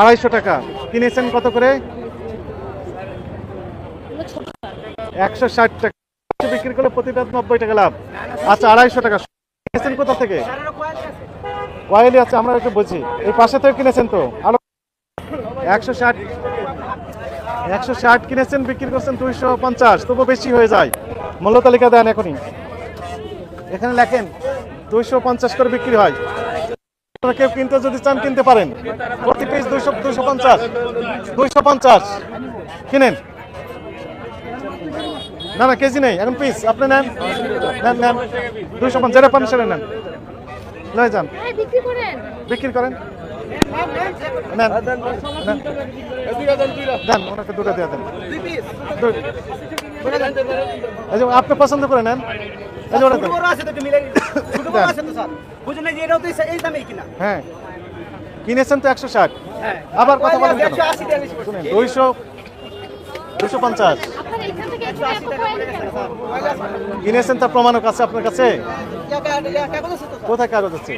আড়াইশো টাকা। কিনেছেন কত করে? একশো ষাট টাকা। বিক্রি করলে প্রতিটা নব্বই টাকা লাভ। আচ্ছা আড়াইশো টাকা। কিনেছেন কোথা থেকে? ওয়াইলি আছে, আমরা একটু বুঝি। এই পাশে থেকে কিনেছেন তো? আরও একশো ষাট। একশো ষাট কিনেছেন, বিক্রি করছেন দুইশো পঞ্চাশ। তবু বেশি হয়ে যায়। মূল্য তালিকা দেন এখনই। এখানে লেখেন, দুইশো পঞ্চাশ করে বিক্রি হয়। কেউ কিনতে যদি চান কিনতে পারেন। প্রতি পিস দুইশো দুইশো পঞ্চাশ। দুইশো পঞ্চাশ। কিনেন। না না কেজি নেই এখন পিস আপনি নেন। নেন নেন। দুইশো পঞ্চাশ যেটা পান সেটা নেন। লয়ে যান। বিক্রি করেন। বিক্রি করেন। নেন। দেন ওনাকে দুটো দিয়ে দেন। আপনি পছন্দ করে নেন। এই যে ওটা দেন বড় আছে তো একটু মিলাই ছোট বড় আছে তো স্যার। বুঝুন না যে এটাও তো এই- এই দামেই কিনা। হ্যাঁ। কিনেছেন তো একশো ষাট। হ্যাঁ। আবার কথা বলেন দুইশো দুশো পঞ্চাশ। কিনেছেন তার প্রমাণক আছে আপনার কাছে? কোথায় কাগজ আছে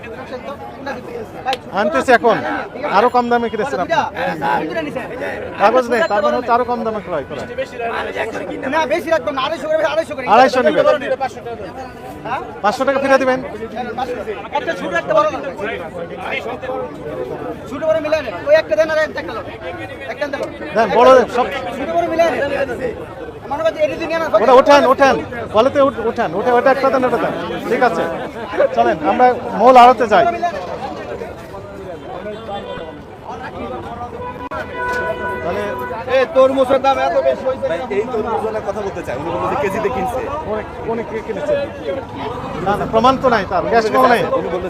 আনতেছি এখন। আরও কম দামে কিনেছেন আপনি? কাগজ নেই তার মানে হচ্ছে আরও কম দামে ক্রয় করা। না বেশি রাখবেন আড়াইশো নেবেন। হ্যাঁ? পাঁচশো টাকা ফিরে দিবেন? দেন বড় সব ওটা ওঠান ওঠান। কলেতে ওঠান। ওটা ওটা একটা দেন ওটা দেন ঠিক আছে। চলেন আমরা মূল আড়তে যাই। তরমুজের দাম এত বেশি হয়েছে এই তরমুজের কথা বলতে চাই। উনি বলতে কেজিতে কিনছে। কোনে- কোনে কে কিনেছে? না না প্রমাণ তো নাই তার। ক্যাশ নাই। উনি বলতে